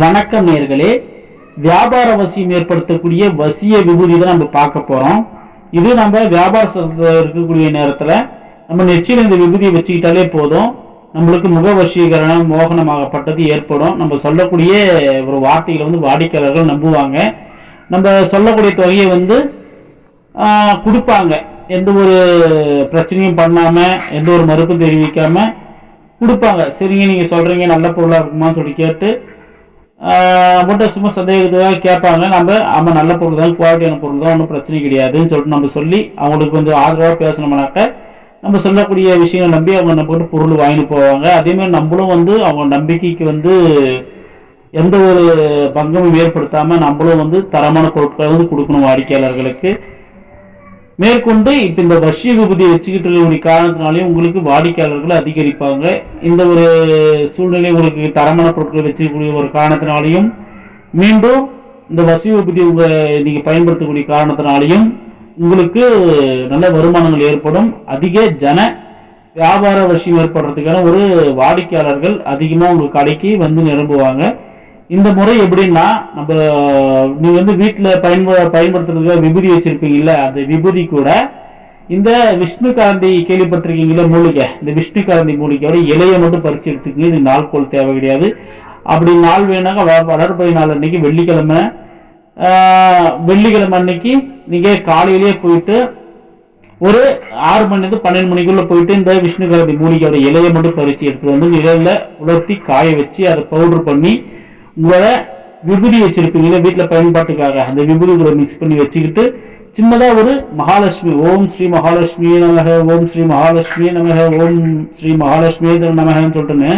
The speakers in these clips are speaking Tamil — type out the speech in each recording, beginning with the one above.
வணக்கம் நேர்களே. வியாபார வசியம் ஏற்படுத்தக்கூடிய வசிய விபூதி தான் நம்ம பார்க்க போறோம். இது நம்ம வியாபார இருக்கக்கூடிய நேரத்தில் நம்ம நெச்சியில் இந்த விபூதியை வச்சுக்கிட்டாலே போதும். நம்மளுக்கு முக வசீகரணம் மோகனமாகப்பட்டது ஏற்படும். நம்ம சொல்லக்கூடிய ஒரு வார்த்தைகளை வந்து வாடிக்கையாளர்கள் நம்புவாங்க. நம்ம சொல்லக்கூடிய தொகையை வந்து கொடுப்பாங்க. எந்த ஒரு பிரச்சனையும் பண்ணாம எந்த ஒரு மறுப்பும் தெரிவிக்காம கொடுப்பாங்க. சரிங்க நீங்க சொல்றீங்க நல்ல பொருளாக இருக்குமான்னு சொல்லி கேட்டு மட்டும் சும்மா சந்தேகத்துக்காக கேட்பாங்க. நம்ம ஆமாம் நல்ல பொருள் தான் குவாலிட்டியான பொருள் தான் ஒன்றும் பிரச்சனை கிடையாதுன்னு சொல்லிட்டு நம்ம சொல்லி அவங்களுக்கு கொஞ்சம் ஆதரவாக பேசணும்னாக்க நம்ம சொல்லக்கூடிய விஷயங்களை நம்பி அவங்க நம்ம பொருள் வாங்கிட்டு போவாங்க. அதேமாதிரி நம்மளும் வந்து அவங்க நம்பிக்கைக்கு வந்து எந்த ஒரு பங்கமும் ஏற்படுத்தாமல் நம்மளும் வந்து தரமான பொருட்களை வந்து கொடுக்கணும் வாடிக்கையாளர்களுக்கு. மேற்கொண்டு இப்ப இந்த வர்ஷிய விபூதியை வச்சுக்கிட்டு இருக்கக்கூடிய காரணத்தினாலையும் உங்களுக்கு வாடிக்கையாளர்கள் அதிகரிப்பாங்க. இந்த ஒரு சூழ்நிலை உங்களுக்கு தரமான பொருட்களை வச்சுக்கக்கூடிய ஒரு காரணத்தினாலையும் மீண்டும் இந்த வசி விபூதி உங்க நீங்க பயன்படுத்தக்கூடிய காரணத்தினாலையும் உங்களுக்கு நல்ல வருமானங்கள் ஏற்படும். அதிக ஜன வியாபார வசியம் ஏற்படுறதுக்கான ஒரு வாடிக்கையாளர்கள் அதிகமாக உங்க கடைக்கு வந்து நிரம்புவாங்க. இந்த முறை எப்படின்னா நம்ம நீ வந்து வீட்டில் பயன்ப பயன்படுத்துறதுக்காக விபூதி வச்சிருப்பீங்கல்ல அந்த விபூதி கூட இந்த விஷ்ணுகாந்தி கேள்விப்பட்டிருக்கீங்களா மூலிகை. இந்த விஷ்ணுகாந்தி மூலிகையோட இலையை மட்டும் பறிச்சு எடுத்துக்கங்க இது நாள்கோல் தேவை கிடையாது. அப்படி நாள் வேணாங்க வ- நாள் அன்னைக்கு வெள்ளிக்கிழமை வெள்ளிக்கிழமை அன்னைக்கு நீங்கள் காலையிலேயே போயிட்டு ஒரு ஆறு மணிலேருந்து பன்னெண்டு மணிக்குள்ளே போயிட்டு இந்த விஷ்ணுகாந்தி மூலிகையோட இலையை மட்டும் பறிச்சு எடுத்து வந்து நிழல்ல உலர்த்தி காய வச்சு அதை பவுடர் பண்ணி உங்களோட விபூதி வச்சிருப்பீங்களா வீட்டுல பயன்பாட்டுக்காக. அந்த விபூதிகளை மிக்ஸ் பண்ணி வச்சுக்கிட்டு சின்னதா ஒரு மகாலட்சுமி ஓம் ஸ்ரீ மகாலட்சுமி நமக ஓம் ஸ்ரீ மகாலட்சுமி நமக ஓம் ஸ்ரீ மகாலட்சுமி நமகன்னு சொல்லிட்டுன்னு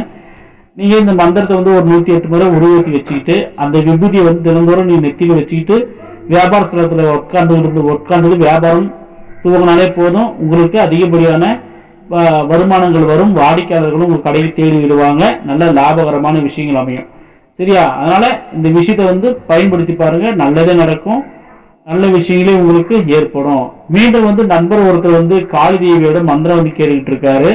நீங்க இந்த மந்திரத்தை வந்து ஒரு நூத்தி எட்டு முறை உருவத்தி வச்சுக்கிட்டு அந்த விபூதியை வந்து தினந்தோறும் நீ நெத்தியில வச்சுக்கிட்டு வியாபார ஸ்தலத்துல உட்காந்து உட்காந்து வியாபாரம் துவங்கினாலே போதும் உங்களுக்கு அதிகப்படியான வ- வருமானங்கள் வரும் வாடிக்கையாளர்களும் உங்க கடையில் தேடி விடுவாங்க. நல்ல லாபகரமான விஷயங்கள் அமையும். சரியா? அதனால இந்த விஷயத்தை வந்து பயன்படுத்தி பாருங்க. நல்லதே நடக்கும். நல்ல விஷயங்களே உங்களுக்கு ஏற்படும். மீண்டும் வந்து நண்பர் ஒருத்தர் வந்து காளி தேவியோட மந்திரம் வந்து கேட்டுக்கிட்டு இருக்காரு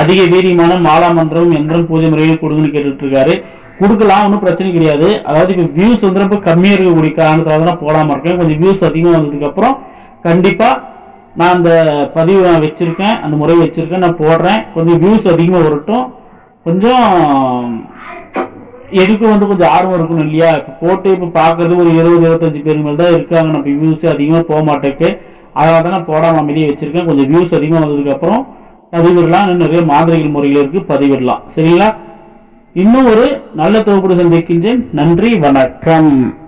அதிக வீரியமான மாலா மந்திரம் எந்திரம் பூஜை முறையில் கொடுங்கன்னு கேட்டுட்டு இருக்காரு கொடுக்கலாம் ஒன்றும் பிரச்சனை கிடையாது. அதாவது இப்போ வியூஸ் வந்து ரொம்ப கம்மியாக இருக்கக்கூடிய காரணத்தால் தான் போடாமல் இருக்கேன். கொஞ்சம் வியூஸ் அதிகமாக வந்ததுக்கு அப்புறம் நான் அந்த பதிவு நான் வச்சிருக்கேன். அந்த முறை வச்சிருக்கேன். நான் போடுறேன். கொஞ்சம் வியூஸ் அதிகமாக வரட்டும். கொஞ்சம் எனக்கும் வந்து கொஞ்சம் ஆர்வம் இருக்கணும் இல்லையா? இப்போ போட்டு இப்போ பார்க்கறது ஒரு இருபது இருபத்தஞ்சு பேர் மேல் தான் இருக்காங்க. நம்ம வியூஸ் அதிகமாக போக மாட்டேக்கு அதனால தான் நான் போடாம அமைதியை வச்சிருக்கேன். கொஞ்சம் வியூஸ் அதிகமாக வந்ததுக்கு அப்புறம் பதிவிடலாம். இன்னும் நிறைய மாதிரிகள் முறைகள் இருக்கு. பதிவிடலாம். சரிங்களா? இன்னும் ஒரு நல்ல தொகுப்பு சந்திக்கின்றேன். நன்றி வணக்கம்.